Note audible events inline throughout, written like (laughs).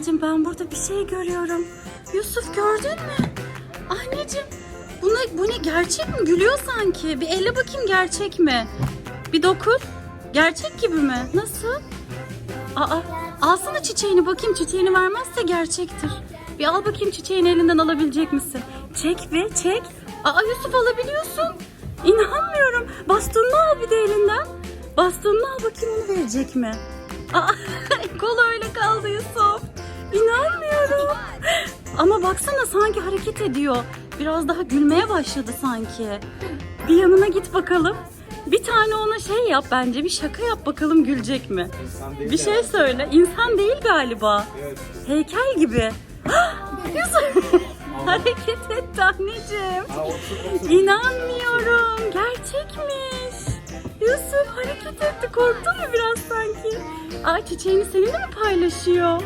Anneciğim ben burada bir şey görüyorum. Yusuf gördün mü? Anneciğim bu ne, bu ne gerçek mi? Gülüyor sanki. Bir elle bakayım gerçek mi? Bir dokun. Gerçek gibi mi? Nasıl? Aa, alsana çiçeğini bakayım. Çiçeğini vermezse gerçektir. Bir al bakayım çiçeğini elinden alabilecek misin? Çek be çek. Aa Yusuf alabiliyorsun. İnanmıyorum. Bastonunu al bir de elinden. Bastonunu al bakayım onu verecek mi? Aa, (laughs) Ama baksana sanki hareket ediyor. Biraz daha gülmeye başladı sanki. Bir yanına git bakalım. Bir tane ona şey yap bence. Bir şaka yap bakalım gülecek mi? Bir şey söyle. İnsan değil galiba. Heykel gibi. (gasps) Yusuf (laughs) hareket etti anneciğim. İnanmıyorum. Gerçekmiş. Yusuf hareket etti. Korktun mu biraz sanki? Aa çiçeğini seninle mi paylaşıyor?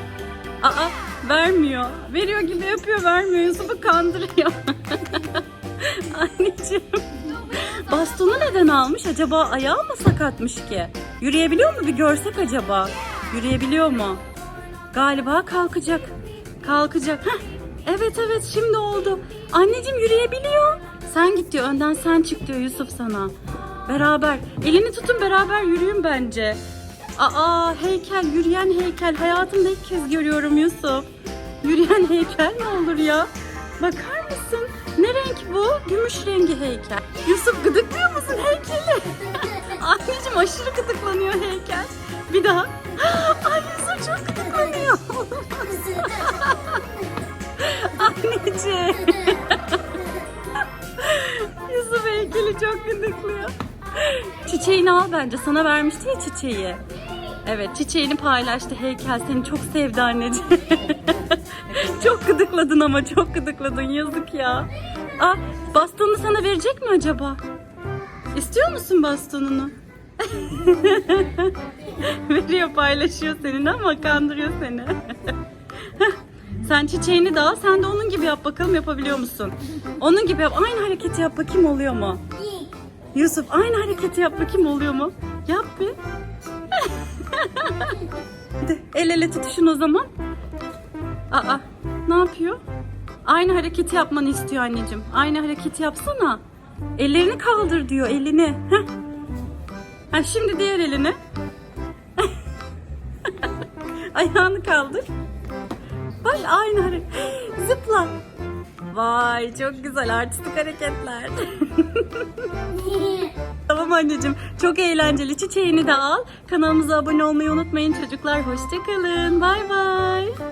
Aa vermiyor. Veriyor gibi yapıyor vermiyor. Yusuf'u kandırıyor. (laughs) Anneciğim. Bastonu neden almış? Acaba ayağı mı sakatmış ki? Yürüyebiliyor mu? Bir görsek acaba. Yürüyebiliyor mu? Galiba kalkacak. Kalkacak. Heh. Evet evet şimdi oldu. Anneciğim yürüyebiliyor. Sen git diyor önden sen çık diyor Yusuf sana. Beraber. Elini tutun beraber yürüyün bence. Aa heykel yürüyen heykel. Hayatımda ilk kez görüyorum Yusuf. Yürüyen heykel mi olur ya? Bakar mısın? Ne renk bu? Gümüş rengi heykel. Yusuf gıdıklıyor musun heykeli? (laughs) Anneciğim aşırı gıdıklanıyor heykel. Bir daha. (gasps) Ay Yusuf çok gıdıklanıyor. (laughs) Anneciğim. (laughs) Yusuf heykeli çok gıdıklıyor. Çiçeğini al bence. Sana vermişti ya çiçeği. Evet çiçeğini paylaştı heykel. Seni çok sevdi anneciğim. (laughs) çok gıdıkladın ama çok gıdıkladın. Yazık ya. Aa, bastonunu sana verecek mi acaba? İstiyor musun bastonunu? (laughs) Veriyor paylaşıyor senin ama kandırıyor seni. (laughs) sen çiçeğini de al sen de onun gibi yap bakalım yapabiliyor musun? Onun gibi yap. Aynı hareketi yap bakayım oluyor mu? Yusuf aynı hareketi yap bakayım oluyor mu? Yap bir. Hadi el ele tutuşun o zaman. Aa ne yapıyor? Aynı hareketi yapmanı istiyor anneciğim. Aynı hareketi yapsana. Ellerini kaldır diyor elini. Ha, şimdi diğer elini. (laughs) Ayağını kaldır. Bak aynı hareket. (gasps) Zıpla. Vay çok güzel artistik hareketler. (laughs) tamam anneciğim çok eğlenceli. Çiçeğini de al. Kanalımıza abone olmayı unutmayın çocuklar. Hoşçakalın. Bay bay.